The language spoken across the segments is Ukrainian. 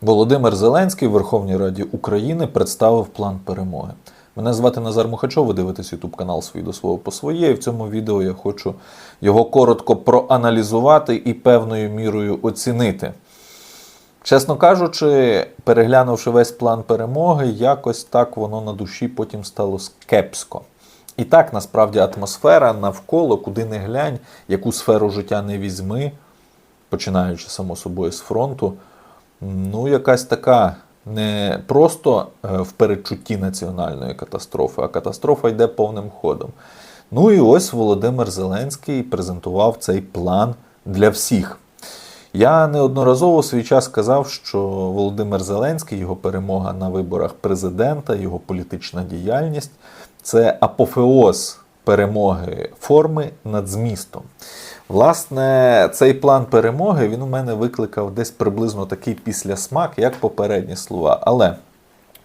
Володимир Зеленський в Верховній Раді України представив план перемоги. Мене звати Назар Мухачов, ви дивитесь YouTube канал «Свій до свого по своє. І в цьому відео я хочу його коротко проаналізувати і певною мірою оцінити. Чесно кажучи, переглянувши весь план перемоги, якось так воно на душі потім стало скепсько. І так насправді атмосфера навколо, куди не глянь, яку сферу життя не візьми, починаючи само собою з фронту, ну, якась така не просто е, в передчутті національної катастрофи, а катастрофа йде повним ходом. Ну і ось Володимир Зеленський презентував цей план для всіх. Я неодноразово свій час сказав, що Володимир Зеленський, його перемога на виборах президента, його політична діяльність це апофеоз перемоги форми над змістом. Власне, цей план перемоги він у мене викликав десь приблизно такий післясмак, як попередні слова. Але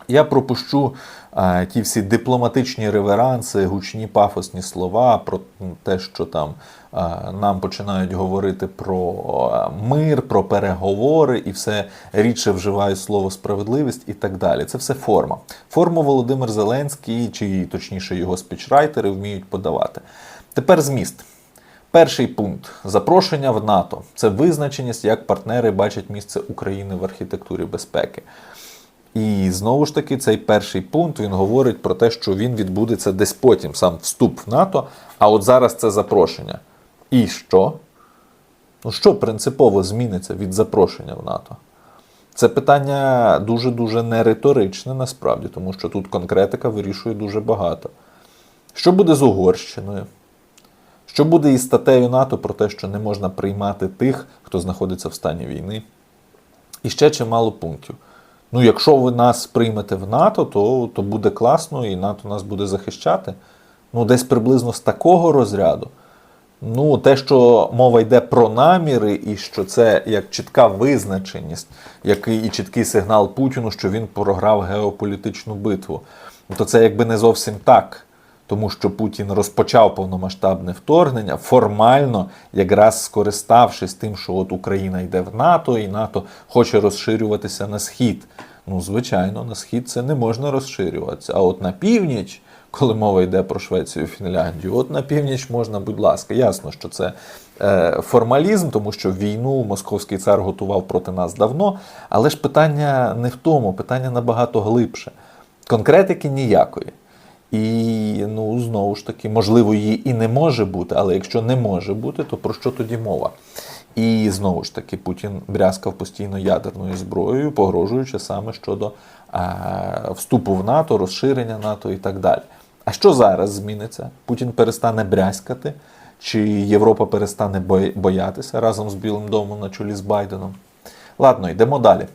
я пропущу а, ті всі дипломатичні реверанси, гучні пафосні слова про те, що там а, нам починають говорити про мир, про переговори і все рідше вживають слово справедливість і так далі. Це все форма. Форму Володимир Зеленський, чи точніше його спічрайтери, вміють подавати. Тепер зміст. Перший пункт запрошення в НАТО це визначеність, як партнери бачать місце України в архітектурі безпеки. І знову ж таки, цей перший пункт він говорить про те, що він відбудеться десь потім, сам вступ в НАТО. А от зараз це запрошення. І що? Ну, що принципово зміниться від запрошення в НАТО? Це питання дуже-дуже не риторичне насправді, тому що тут конкретика вирішує дуже багато. Що буде з Угорщиною? Що буде із статтею НАТО про те, що не можна приймати тих, хто знаходиться в стані війни? І ще чимало пунктів. Ну, якщо ви нас приймете в НАТО, то, то буде класно і НАТО нас буде захищати. Ну, десь приблизно з такого розряду. Ну, те, що мова йде про наміри, і що це як чітка визначеність, який і чіткий сигнал Путіну, що він програв геополітичну битву. То це якби не зовсім так. Тому що Путін розпочав повномасштабне вторгнення, формально, якраз скориставшись тим, що от Україна йде в НАТО, і НАТО хоче розширюватися на схід. Ну, звичайно, на схід це не можна розширюватися. А от на північ, коли мова йде про Швецію, Фінляндію, от на північ можна, будь ласка, ясно, що це е, формалізм, тому що війну московський цар готував проти нас давно. Але ж питання не в тому, питання набагато глибше. Конкретики ніякої. І ну знову ж таки, можливо, її і не може бути, але якщо не може бути, то про що тоді мова? І знову ж таки, Путін брязкав постійно ядерною зброєю, погрожуючи саме щодо е, вступу в НАТО, розширення НАТО і так далі. А що зараз зміниться? Путін перестане брязкати, чи Європа перестане боятися разом з Білим домом на чолі з Байденом? Ладно, йдемо далі.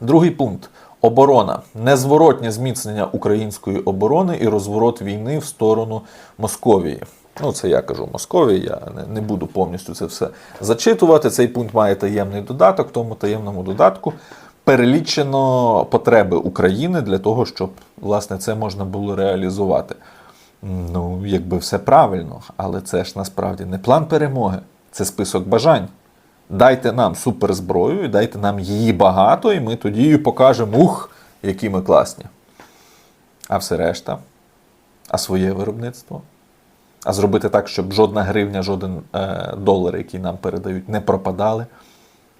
Другий пункт. Оборона незворотнє зміцнення української оборони і розворот війни в сторону Московії. Ну, це я кажу Московії, я не, буду повністю це все зачитувати. Цей пункт має таємний додаток. В тому таємному додатку перелічено потреби України для того, щоб власне це можна було реалізувати. Ну, якби все правильно, але це ж насправді не план перемоги, це список бажань. Дайте нам суперзброю, дайте нам її багато, і ми тоді покажемо, ух, які ми класні. А все решта, а своє виробництво. А зробити так, щоб жодна гривня, жоден е, долар, який нам передають, не пропадали.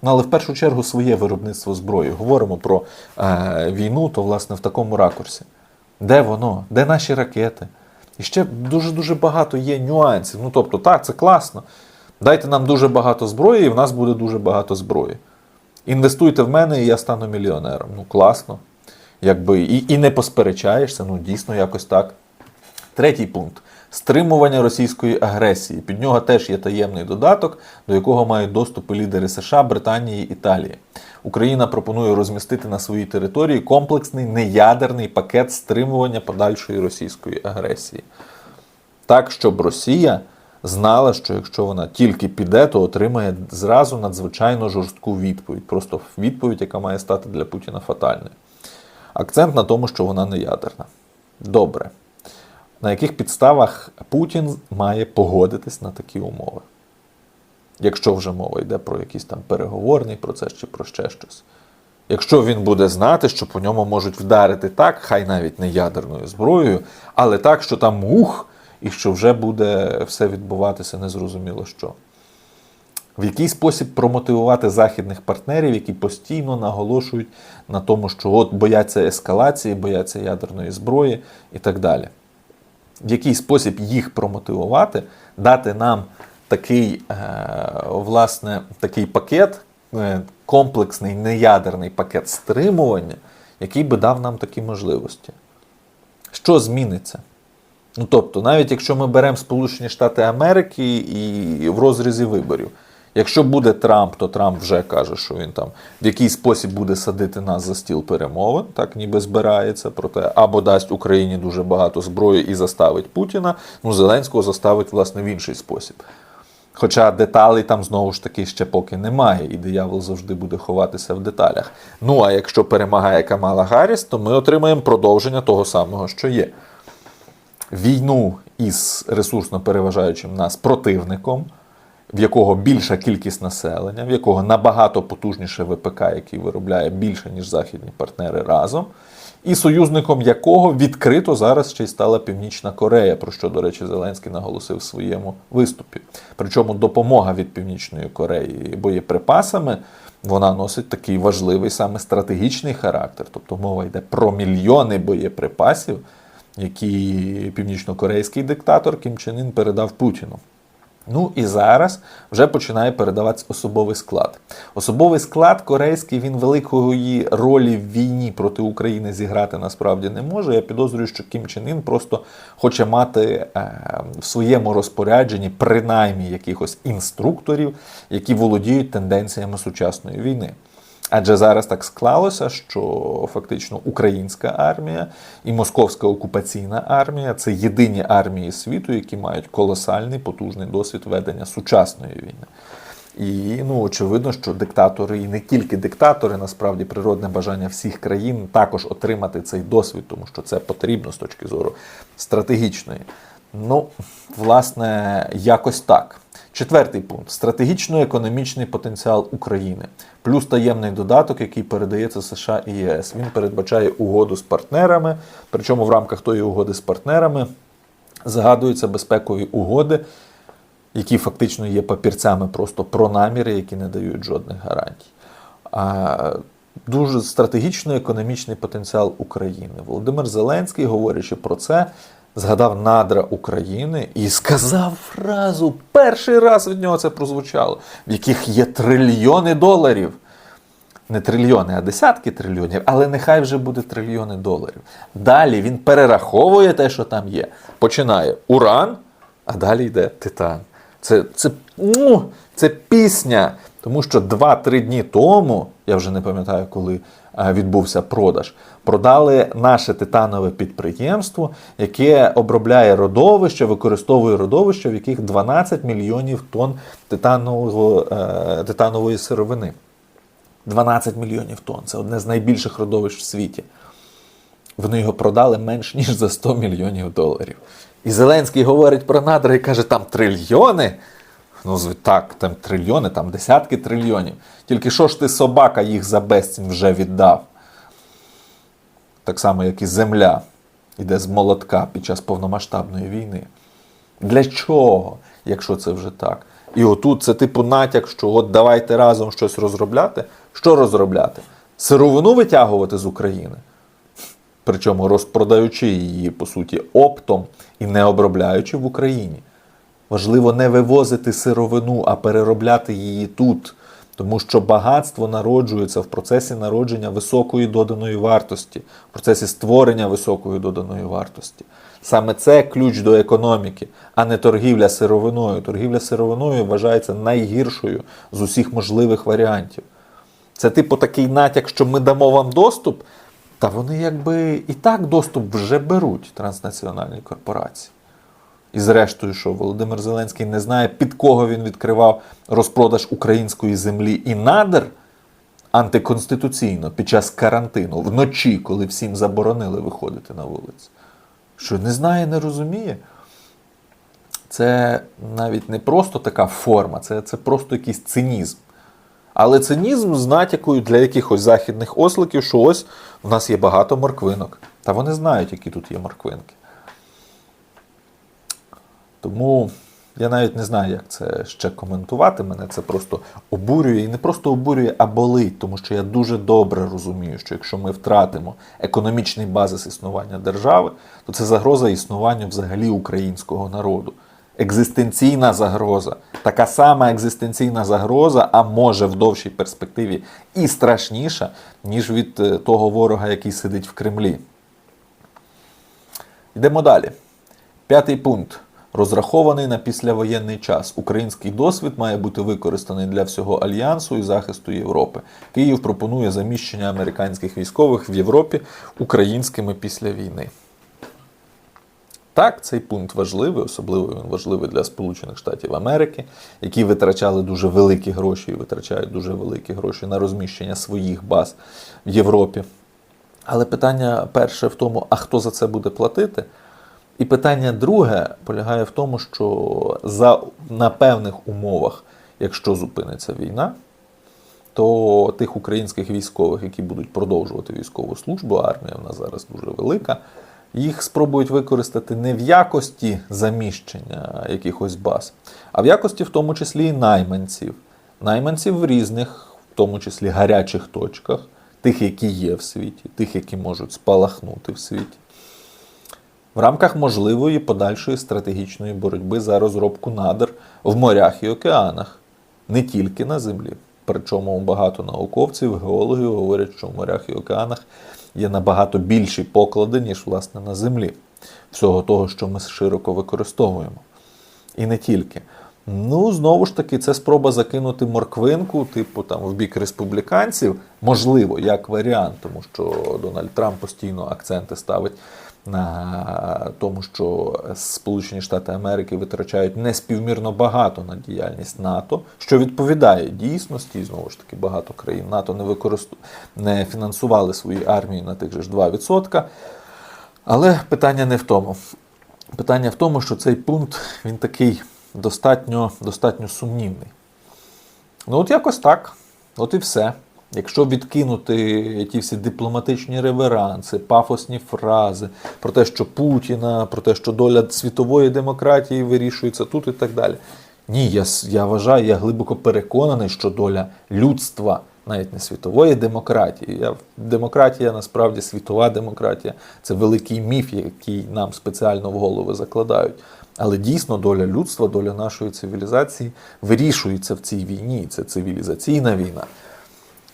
Ну, але в першу чергу своє виробництво зброї. Говоримо про е, війну, то власне в такому ракурсі. Де воно? Де наші ракети? І ще дуже-дуже багато є нюансів. Ну, тобто, так, це класно. Дайте нам дуже багато зброї, і в нас буде дуже багато зброї. Інвестуйте в мене, і я стану мільйонером. Ну, класно. Якби, І і не посперечаєшся, ну дійсно якось так. Третій пункт стримування російської агресії. Під нього теж є таємний додаток, до якого мають доступ і лідери США, Британії Італії. Україна пропонує розмістити на своїй території комплексний неядерний пакет стримування подальшої російської агресії. Так, щоб Росія знала, що якщо вона тільки піде, то отримає зразу надзвичайно жорстку відповідь. Просто відповідь, яка має стати для Путіна фатальною. Акцент на тому, що вона не ядерна. Добре. На яких підставах Путін має погодитись на такі умови? Якщо вже мова йде про якийсь там переговорний процес чи про ще щось. Якщо він буде знати, що по ньому можуть вдарити так, хай навіть не ядерною зброєю, але так, що там ух, і що вже буде все відбуватися незрозуміло що. В який спосіб промотивувати західних партнерів, які постійно наголошують на тому, що от бояться ескалації, бояться ядерної зброї і так далі. В який спосіб їх промотивувати, дати нам такий, е, власне, такий пакет, е, комплексний неядерний пакет стримування, який би дав нам такі можливості. Що зміниться? Ну, тобто, навіть якщо ми беремо Сполучені Штати Америки і в розрізі виборів, якщо буде Трамп, то Трамп вже каже, що він там в який спосіб буде садити нас за стіл перемовин, так ніби збирається проте, або дасть Україні дуже багато зброї і заставить Путіна. Ну, Зеленського заставить, власне, в інший спосіб. Хоча деталей там знову ж таки ще поки немає, і диявол завжди буде ховатися в деталях. Ну а якщо перемагає Камала Гарріс, то ми отримаємо продовження того самого, що є війну із ресурсно переважаючим нас противником, в якого більша кількість населення, в якого набагато потужніше ВПК, який виробляє більше, ніж західні партнери разом, і союзником якого відкрито зараз ще й стала Північна Корея, про що, до речі, Зеленський наголосив в своєму виступі. Причому допомога від Північної Кореї боєприпасами. Вона носить такий важливий саме стратегічний характер, тобто мова йде про мільйони боєприпасів, які північнокорейський диктатор Кім Чен Ін передав Путіну. Ну і зараз вже починає передаватися особовий склад. Особовий склад корейський він великої ролі в війні проти України зіграти насправді не може. Я підозрюю, що Кім Чен Ін просто хоче мати е, в своєму розпорядженні принаймні якихось інструкторів, які володіють тенденціями сучасної війни. Адже зараз так склалося, що фактично українська армія і московська окупаційна армія це єдині армії світу, які мають колосальний потужний досвід ведення сучасної війни. І ну очевидно, що диктатори, і не тільки диктатори, насправді природне бажання всіх країн також отримати цей досвід, тому що це потрібно з точки зору стратегічної. Ну, власне, якось так. Четвертий пункт стратегічно-економічний потенціал України, плюс таємний додаток, який передається США і ЄС. Він передбачає угоду з партнерами, причому в рамках тої угоди з партнерами згадуються безпекові угоди, які фактично є папірцями просто про наміри, які не дають жодних гарантій. А Дуже стратегічно-економічний потенціал України. Володимир Зеленський, говорячи про це, згадав надра України і сказав фразу, перший раз від нього це прозвучало, в яких є трильйони доларів. Не трильйони, а десятки трильйонів, але нехай вже буде трильйони доларів. Далі він перераховує те, що там є. Починає Уран, а далі йде Титан. Це, це, ну, це пісня. Тому що 2-3 дні тому, я вже не пам'ятаю, коли е, відбувся продаж, продали наше титанове підприємство, яке обробляє родовище, використовує родовище, в яких 12 мільйонів тонн титанового, е, титанової сировини. 12 мільйонів тонн. Це одне з найбільших родовищ в світі. Вони його продали менш ніж за 100 мільйонів доларів. І Зеленський говорить про надра і каже, там трильйони. Ну, так, там трильйони, там десятки трильйонів. Тільки що ж ти собака їх за безцінь вже віддав? Так само, як і земля іде з молотка під час повномасштабної війни. Для чого, якщо це вже так? І отут це типу натяк, що от давайте разом щось розробляти. Що розробляти? Сировину витягувати з України. Причому розпродаючи її, по суті, оптом і не обробляючи в Україні. Важливо не вивозити сировину, а переробляти її тут. Тому що багатство народжується в процесі народження високої доданої вартості, в процесі створення високої доданої вартості. Саме це ключ до економіки, а не торгівля сировиною. Торгівля сировиною вважається найгіршою з усіх можливих варіантів. Це, типу, такий натяк, що ми дамо вам доступ, та вони якби і так доступ вже беруть транснаціональні корпорації. І зрештою, що Володимир Зеленський не знає, під кого він відкривав розпродаж української землі і надр антиконституційно під час карантину, вночі, коли всім заборонили виходити на вулицю. Що не знає, не розуміє. Це навіть не просто така форма, це, це просто якийсь цинізм. Але цинізм з натякою для якихось західних осликів, що ось в нас є багато морквинок. Та вони знають, які тут є морквинки. Тому я навіть не знаю, як це ще коментувати. Мене це просто обурює і не просто обурює, а болить, тому що я дуже добре розумію, що якщо ми втратимо економічний базис існування держави, то це загроза існуванню взагалі українського народу. Екзистенційна загроза, така сама екзистенційна загроза, а може в довшій перспективі і страшніша, ніж від е, того ворога, який сидить в Кремлі. Йдемо далі. П'ятий пункт. Розрахований на післявоєнний час. Український досвід має бути використаний для всього альянсу і захисту Європи. Київ пропонує заміщення американських військових в Європі українськими після війни. Так, цей пункт важливий, особливо він важливий для Сполучених Штатів Америки, які витрачали дуже великі гроші і витрачають дуже великі гроші на розміщення своїх баз в Європі. Але питання перше в тому, а хто за це буде платити? І питання друге полягає в тому, що за, на певних умовах, якщо зупиниться війна, то тих українських військових, які будуть продовжувати військову службу, армія в нас зараз дуже велика, їх спробують використати не в якості заміщення якихось баз, а в якості в тому числі і найманців. Найманців в різних, в тому числі гарячих точках, тих, які є в світі, тих, які можуть спалахнути в світі. В рамках можливої подальшої стратегічної боротьби за розробку надр в морях і океанах, не тільки на землі. Причому багато науковців, геологів говорять, що в морях і океанах є набагато більші поклади, ніж власне на землі, всього того, що ми широко використовуємо. І не тільки. Ну, знову ж таки, це спроба закинути морквинку, типу там в бік республіканців, можливо, як варіант, тому що Дональд Трамп постійно акценти ставить на тому, що Сполучені Штати Америки витрачають неспівмірно багато на діяльність НАТО, що відповідає дійсності, і знову ж таки, багато країн НАТО не використу... не фінансували свої армії на тих же ж 2%. Але питання не в тому. Питання в тому, що цей пункт він такий достатньо, достатньо сумнівний. Ну, от якось так. От і все. Якщо відкинути ті всі дипломатичні реверанси, пафосні фрази про те, що Путіна, про те, що доля світової демократії вирішується тут і так далі. Ні, я, я вважаю, я глибоко переконаний, що доля людства, навіть не світової демократії. Я, демократія насправді світова демократія. Це великий міф, який нам спеціально в голови закладають. Але дійсно доля людства, доля нашої цивілізації вирішується в цій війні. Це цивілізаційна війна.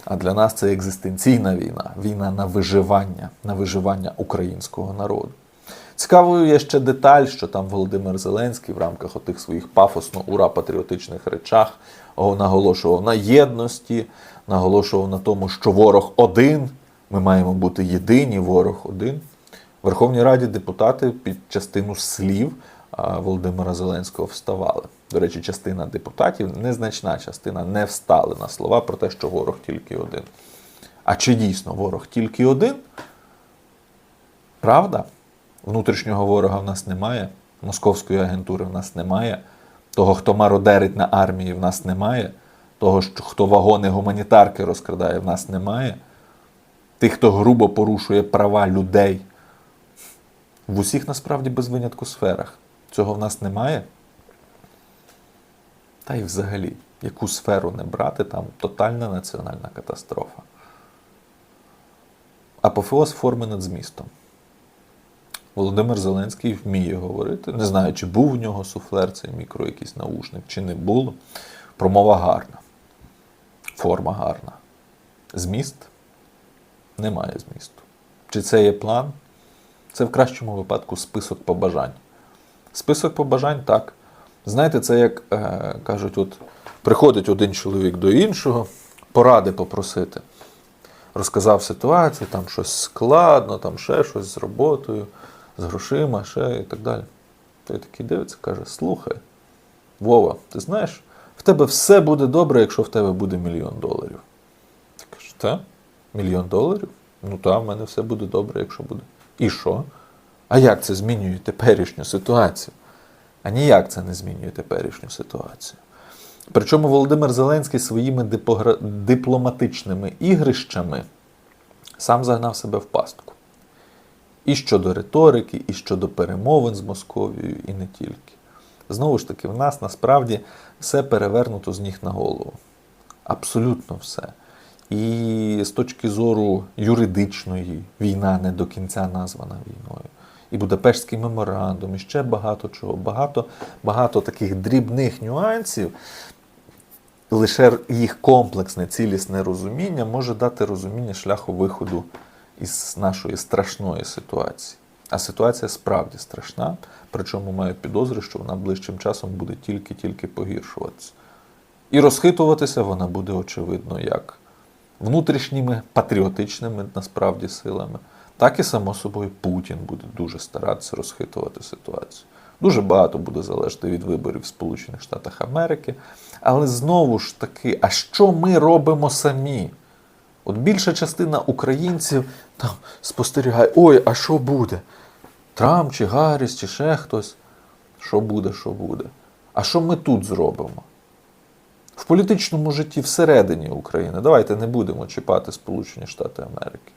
А для нас це екзистенційна війна, війна на виживання, на виживання українського народу. Цікавою є ще деталь, що там Володимир Зеленський в рамках отих своїх пафосно ура патріотичних речах наголошував на єдності, наголошував на тому, що ворог один, ми маємо бути єдині, ворог один. В Верховній Раді депутати під частину слів Володимира Зеленського вставали. До речі, частина депутатів, незначна частина, не встали на слова про те, що ворог тільки один. А чи дійсно ворог тільки один? Правда? Внутрішнього ворога в нас немає, московської агентури в нас немає, того, хто мародерить на армії, в нас немає, того, хто вагони гуманітарки розкрадає, в нас немає. Тих, хто грубо порушує права людей в усіх насправді без винятку сферах. Цього в нас немає. Та й взагалі, яку сферу не брати, там тотальна національна катастрофа. Апофеоз форми над змістом. Володимир Зеленський вміє говорити. Не знаю, чи був у нього суфлер, цей мікро якийсь наушник, чи не було. Промова гарна. Форма гарна. Зміст немає змісту. Чи це є план? Це в кращому випадку список побажань. Список побажань так. Знаєте, це як е, кажуть, от приходить один чоловік до іншого, поради попросити. Розказав ситуацію, там щось складно, там ще щось з роботою, з грошима, ще і так далі. Той такий дивиться, каже: слухай, Вова, ти знаєш, в тебе все буде добре, якщо в тебе буде мільйон доларів. Ти кажеш, та? Мільйон доларів? Ну так, в мене все буде добре, якщо буде. І що? А як це змінює теперішню ситуацію? А ніяк це не змінює теперішню ситуацію. Причому Володимир Зеленський своїми дипогра- дипломатичними ігрищами сам загнав себе в пастку. І щодо риторики, і щодо перемовин з Московією, і не тільки. Знову ж таки, в нас насправді все перевернуто з ніг на голову. Абсолютно все. І з точки зору юридичної війна не до кінця названа війною. І Будапештський меморандум, і ще багато чого. Багато, багато таких дрібних нюансів. Лише їх комплексне, цілісне розуміння може дати розуміння шляху виходу із нашої страшної ситуації. А ситуація справді страшна, причому маю підозри, що вона ближчим часом буде тільки-тільки погіршуватися. І розхитуватися вона буде, очевидно, як внутрішніми патріотичними насправді силами, так і, само собою, Путін буде дуже старатися розхитувати ситуацію. Дуже багато буде залежати від виборів в Сполучених Штатах Америки. Але знову ж таки, а що ми робимо самі? От більша частина українців там спостерігає, ой, а що буде? Трамп чи Гарріс, чи ще хтось. Що буде, що буде? А що ми тут зробимо? В політичному житті всередині України. Давайте не будемо чіпати Сполучені Штати Америки.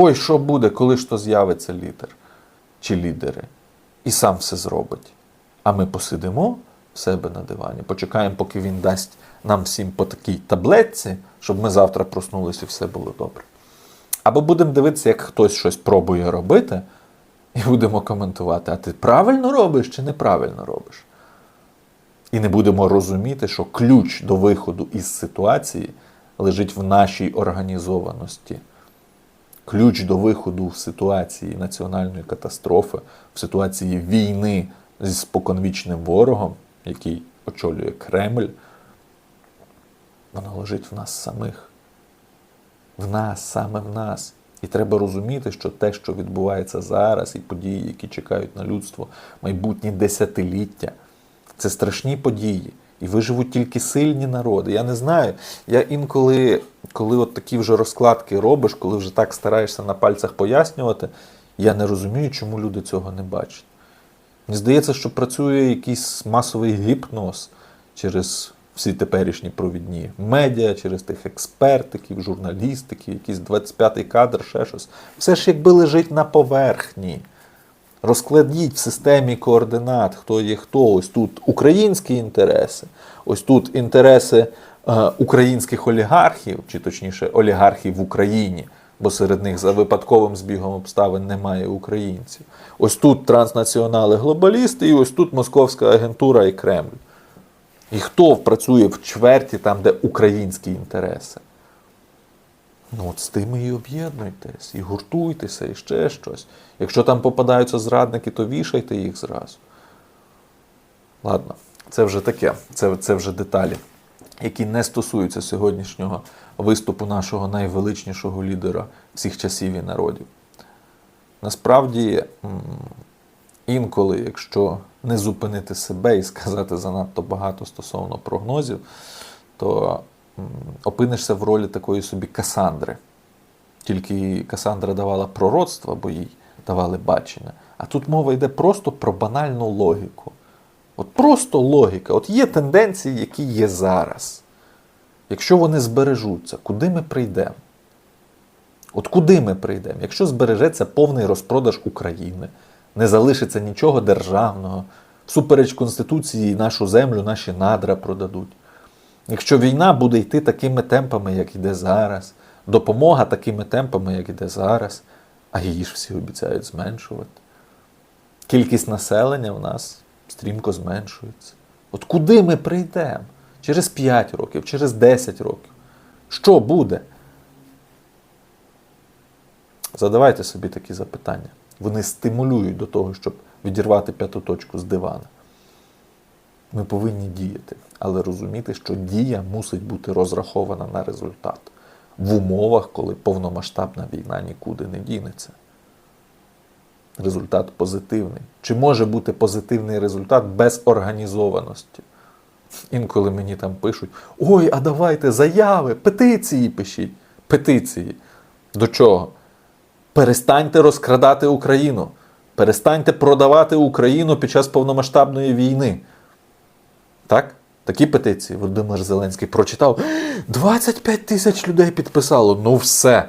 Ой, що буде, коли ж то з'явиться лідер чи лідери, і сам все зробить. А ми посидимо в себе на дивані, почекаємо, поки він дасть нам всім по такій таблетці, щоб ми завтра проснулися і все було добре. Або будемо дивитися, як хтось щось пробує робити, і будемо коментувати, а ти правильно робиш чи неправильно робиш. І не будемо розуміти, що ключ до виходу із ситуації лежить в нашій організованості. Ключ до виходу в ситуації національної катастрофи, в ситуації війни зі споконвічним ворогом, який очолює Кремль, воно лежить в нас самих. В нас, саме в нас. І треба розуміти, що те, що відбувається зараз, і події, які чекають на людство майбутні десятиліття, це страшні події. І виживуть тільки сильні народи. Я не знаю. Я інколи, коли от такі вже розкладки робиш, коли вже так стараєшся на пальцях пояснювати, я не розумію, чому люди цього не бачать. Мені здається, що працює якийсь масовий гіпноз через всі теперішні провідні медіа, через тих експертиків, журналістиків, якийсь 25-й кадр, ще щось. Все ж якби лежить на поверхні. Розкладіть в системі координат, хто є хто. Ось тут українські інтереси, ось тут інтереси е, українських олігархів, чи точніше олігархів в Україні, бо серед них за випадковим збігом обставин немає українців. Ось тут транснаціонали глобалісти, і ось тут московська агентура і Кремль. І хто працює в чверті там, де українські інтереси? Ну, от з тими і об'єднуйтесь, і гуртуйтеся, і ще щось. Якщо там попадаються зрадники, то вішайте їх зразу. Ладно, це вже таке, це, це вже деталі, які не стосуються сьогоднішнього виступу нашого найвеличнішого лідера всіх часів і народів. Насправді, інколи, якщо не зупинити себе і сказати занадто багато стосовно прогнозів, то опинишся в ролі такої собі Касандри. Тільки Касандра давала пророцтва, бо їй давали бачення. А тут мова йде просто про банальну логіку. От просто логіка. От є тенденції, які є зараз. Якщо вони збережуться, куди ми прийдемо? От куди ми прийдемо? Якщо збережеться повний розпродаж України, не залишиться нічого державного, всупереч Конституції нашу землю, наші надра продадуть. Якщо війна буде йти такими темпами, як йде зараз, допомога такими темпами, як йде зараз, а її ж всі обіцяють зменшувати. Кількість населення в нас стрімко зменшується. От куди ми прийдемо? Через 5 років, через 10 років. Що буде? Задавайте собі такі запитання. Вони стимулюють до того, щоб відірвати п'яту точку з дивана. Ми повинні діяти, але розуміти, що дія мусить бути розрахована на результат в умовах, коли повномасштабна війна нікуди не дінеться. Результат позитивний. Чи може бути позитивний результат без організованості? Інколи мені там пишуть: ой, а давайте заяви, петиції пишіть. Петиції. До чого? Перестаньте розкрадати Україну. Перестаньте продавати Україну під час повномасштабної війни. Так? Такі петиції Володимир Зеленський прочитав. 25 тисяч людей підписало. Ну все.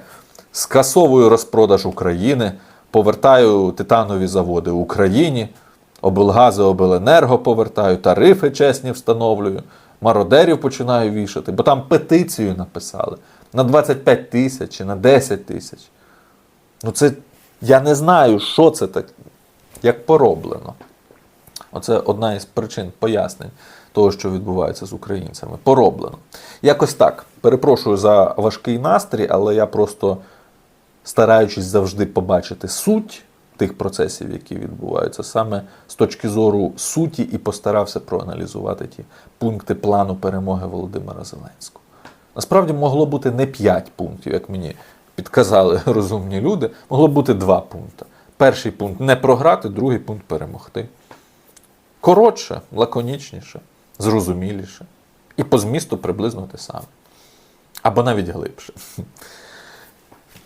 Скасовую розпродаж України, повертаю титанові заводи Україні, облгази, обленерго повертаю, тарифи чесні встановлюю, мародерів починаю вішати, бо там петицію написали на 25 тисяч чи на 10 тисяч. Ну, це я не знаю, що це так, як пороблено. Оце одна із причин пояснень того, що відбувається з українцями. Пороблено. Якось так. Перепрошую за важкий настрій, але я просто стараючись завжди побачити суть тих процесів, які відбуваються, саме з точки зору суті, і постарався проаналізувати ті пункти плану перемоги Володимира Зеленського. Насправді могло бути не 5 пунктів, як мені підказали розумні люди, могло бути два пункти. Перший пункт не програти, другий пункт перемогти. Коротше, лаконічніше, зрозуміліше. І по змісту приблизно те саме. Або навіть глибше.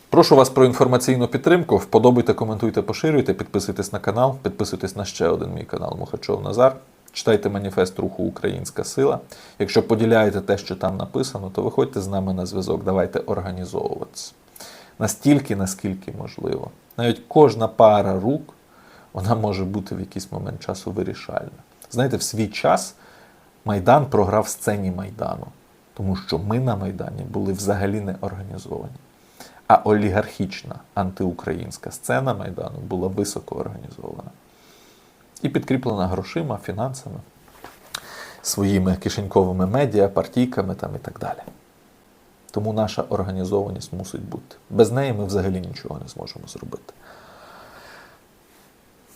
Прошу вас про інформаційну підтримку. Вподобайте, коментуйте, поширюйте, підписуйтесь на канал, підписуйтесь на ще один мій канал Мухачов Назар. Читайте маніфест руху Українська сила. Якщо поділяєте те, що там написано, то виходьте з нами на зв'язок. Давайте організовуватися. Настільки, наскільки можливо. Навіть кожна пара рук вона може бути в якийсь момент часу вирішальна. Знаєте, в свій час Майдан програв сцені Майдану, тому що ми на Майдані були взагалі не організовані. А олігархічна антиукраїнська сцена Майдану була високо організована і підкріплена грошима, фінансами, своїми кишеньковими медіа, партійками там і так далі. Тому наша організованість мусить бути. Без неї ми взагалі нічого не зможемо зробити.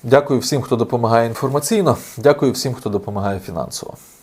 Дякую всім, хто допомагає інформаційно. Дякую всім, хто допомагає фінансово.